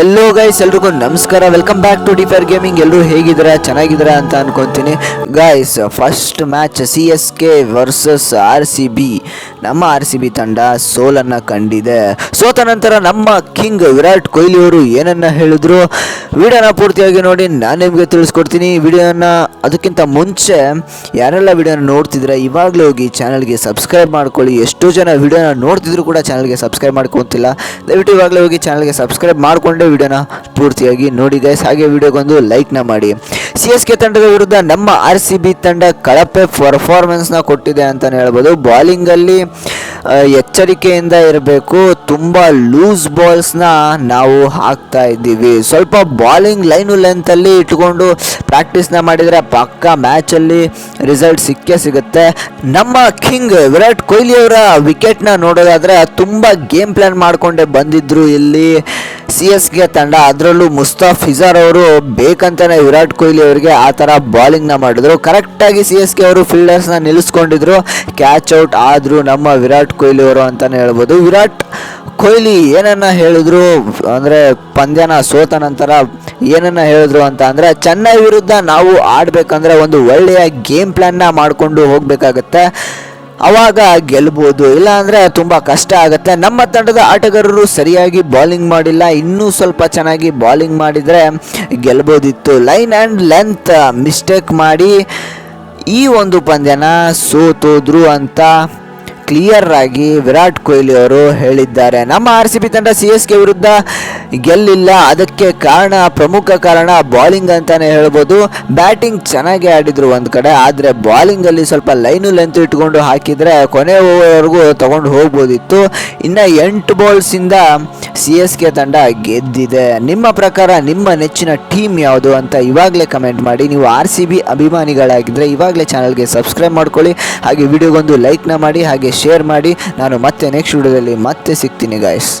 Hello guys ಎಲ್ರಿಗೂ ನಮಸ್ಕಾರ. Welcome back to differ gaming ಎಲ್ಲರೂ ಹೇಗಿದ್ದೀರಾ? ಚೆನ್ನಾಗಿದ್ದೀರಾ ಅಂತ ಅನ್ಕೊಂತೀನಿ. Guys first match C S K versus R C B ನಮ್ಮ ಆರ್ ಸಿ ಬಿ ತಂಡ ಸೋಲನ್ನು ಕಂಡಿದೆ. ಸೋತ ನಂತರ ನಮ್ಮ ಕಿಂಗ್ ವಿರಾಟ್ ಕೊಹ್ಲಿ ಅವರು ಏನನ್ನ ಹೇಳಿದ್ರು? ವಿಡಿಯೋನ ಪೂರ್ತಿಯಾಗಿ ನೋಡಿ, ನಾನು ನಿಮಗೆ ತಿಳಿಸ್ಕೊಡ್ತೀನಿ. ವಿಡಿಯೋನ ಅದಕ್ಕಿಂತ ಮುಂಚೆ ಯಾರೆಲ್ಲ ವಿಡಿಯೋನ ನೋಡ್ತಿದ್ರೆ, ಇವಾಗಲೇ ಹೋಗಿ ಚಾನಲ್ಗೆ ಸಬ್ಸ್ಕ್ರೈಬ್ ಮಾಡ್ಕೊಳ್ಳಿ. ಎಷ್ಟೋ ಜನ ವಿಡಿಯೋನ ನೋಡ್ತಿದ್ರು ಕೂಡ ಚಾನಲ್ಗೆ ಸಬ್ಸ್ಕ್ರೈಬ್ ಮಾಡ್ಕೊತಿಲ್ಲ. ದಯವಿಟ್ಟು ಇವಾಗಲೇ ಹೋಗಿ ಚಾನಲ್ಗೆ ಸಬ್ಸ್ಕ್ರೈಬ್ ಮಾಡಿಕೊಂಡೇ ವಿಡಿಯೋನ ಪೂರ್ತಿಯಾಗಿ ನೋಡಿ ಗೈಸ್ ಹಾಗೆ ವಿಡಿಯೋಗೊಂದು ಲೈಕ್ನ ಮಾಡಿ. ಸಿ ಎಸ್ ಕೆ ತಂಡದ ವಿರುದ್ಧ ನಮ್ಮ ಆರ್ ಸಿ ಬಿ ತಂಡ ಕಳಪೆ ಪರ್ಫಾರ್ಮೆನ್ಸ್ನ ಕೊಟ್ಟಿದೆ ಅಂತಲೇ ಹೇಳ್ಬೋದು. ಬಾಲಿಂಗಲ್ಲಿ ಎಚ್ಚರಿಕೆಯಿಂದ ಇರಬೇಕು. ತುಂಬ ಲೂಸ್ ಬಾಲ್ಸ್ನ ನಾವು ಹಾಕ್ತಾ ಇದ್ದೀವಿ. ಸ್ವಲ್ಪ ಬಾಲಿಂಗ್ ಲೈನು ಲೆಂತಲ್ಲಿ ಇಟ್ಕೊಂಡು ಪ್ರಾಕ್ಟೀಸ್ನ ಮಾಡಿದರೆ ಪಕ್ಕ ಮ್ಯಾಚಲ್ಲಿ ರಿಸಲ್ಟ್ ಸಿಕ್ಕೇ ಸಿಗುತ್ತೆ. ನಮ್ಮ ಕಿಂಗ್ ವಿರಾಟ್ ಕೊಹ್ಲಿ ಅವರ ವಿಕೆಟ್ನ ನೋಡೋದಾದರೆ ತುಂಬ ಗೇಮ್ ಪ್ಲ್ಯಾನ್ ಮಾಡಿಕೊಂಡೇ ಬಂದಿದ್ರು ಇಲ್ಲಿ. ಸಿ ಎಸ್ ಕೆ ತಂಡ. ಅದರಲ್ಲೂ ಮುಸ್ತಾಫಿಜಾರ್ ಅವರು ಬೇಕಂತಾನೆ ವಿರಾಟ್ ಕೊಹ್ಲಿ ಅವರಿಗೆ ಆ ಥರ ಬಾಲಿಂಗ್ನ ಮಾಡಿದ್ರು. ಕರೆಕ್ಟಾಗಿ ಸಿ ಎಸ್ ಕೆ ಅವರು ಫೀಲ್ಡರ್ಸ್ನ ನಿಲ್ಲಿಸ್ಕೊಂಡಿದ್ರು. ಕ್ಯಾಚ್ ಔಟ್ ಆದರೂ ನಮ್ಮ ವಿರಾಟ್ ಕೊಹ್ಲಿ ಅವರು ಅಂತಲೇ ಹೇಳ್ಬೋದು. ವಿರಾಟ್ ಕೊಹ್ಲಿ ಏನನ್ನ ಹೇಳಿದ್ರು ಅಂದರೆ ಪಂದ್ಯನ ಸೋತ ನಂತರ ಏನನ್ನ ಹೇಳಿದ್ರು ಅಂತ ಅಂದರೆ ಚೆನ್ನೈ ವಿರುದ್ಧ ನಾವು ಆಡಬೇಕಂದ್ರೆ ಒಂದು ಒಳ್ಳೆಯ ಗೇಮ್ ಪ್ಲ್ಯಾನ್ನ ಮಾಡಿಕೊಂಡು ಹೋಗಬೇಕಾಗತ್ತೆ. ಅವಾಗ ಗೆಲ್ಬೋದು. ಇಲ್ಲ ಅಂದರೆ ತುಂಬ ಕಷ್ಟ ಆಗುತ್ತೆ. ನಮ್ಮ ತಂಡದ ಆಟಗಾರರು ಸರಿಯಾಗಿ ಬಾಲಿಂಗ್ ಮಾಡಿಲ್ಲ. ಇನ್ನೂ ಸ್ವಲ್ಪ ಚೆನ್ನಾಗಿ ಬಾಲಿಂಗ್ ಮಾಡಿದರೆ ಗೆಲ್ಬೋದಿತ್ತು. ಲೈನ್ ಆ್ಯಂಡ್ ಲೆಂತ್ ಮಿಸ್ಟೇಕ್ ಮಾಡಿ ಈ ಒಂದು ಪಂದ್ಯನ ಸೋತೋದ್ರು ಅಂತ ಕ್ಲಿಯರ್ ಆಗಿ ವಿರಾಟ್ ಕೊಹ್ಲಿ ಅವರು ಹೇಳಿದ್ದಾರೆ. ನಮ್ಮ ಆರ್ ಸಿ ಬಿ ತಂಡ ಸಿ ಎಸ್ ಕೆ ವಿರುದ್ಧ ಗೆಲ್ಲಿಲ್ಲ. ಅದಕ್ಕೆ ಕಾರಣ, ಪ್ರಮುಖ ಕಾರಣ ಬಾಲಿಂಗ್ ಅಂತಾನೆ ಹೇಳ್ಬೋದು. ಬ್ಯಾಟಿಂಗ್ ಚೆನ್ನಾಗಿ ಆಡಿದ್ರು ಒಂದು ಕಡೆ, ಆದರೆ ಬಾಲಿಂಗಲ್ಲಿ ಸ್ವಲ್ಪ ಲೈನು ಲೆಂತ್ ಇಟ್ಕೊಂಡು ಹಾಕಿದರೆ ಕೊನೆ ಓವರ್ವರೆಗೂ ತಗೊಂಡು ಹೋಗ್ಬೋದಿತ್ತು. ಇನ್ನು ಎಂಟು ಬಾಲ್ಸಿಂದ ಸಿ ಎಸ್ ಕೆ ತಂಡ ಗೆದ್ದಿದೆ. ನಿಮ್ಮ ಪ್ರಕಾರ, ನಿಮ್ಮ ನೆಚ್ಚಿನ ಟೀಮ್ ಯಾವುದು ಅಂತ ಇವಾಗಲೇ ಕಮೆಂಟ್ ಮಾಡಿ. ನೀವು ಆರ್ ಸಿ ಬಿ ಅಭಿಮಾನಿಗಳಾಗಿದ್ದರೆ ಇವಾಗಲೇ ಚಾನಲ್ಗೆ ಸಬ್ಸ್ಕ್ರೈಬ್ ಮಾಡ್ಕೊಳ್ಳಿ. ಹಾಗೆ ವಿಡಿಯೋಗೊಂದು ಲೈಕ್ನ ಮಾಡಿ. ಹಾಗೆ ಶೇರ್ ಮಾಡಿ ನಾನು ಮತ್ತೆ ನೆಕ್ಸ್ಟ್ ವಿಡಿಯೋದಲ್ಲಿ ಮತ್ತೆ ಸಿಗ್ತೀನಿ ಗಾಯ್ಸ್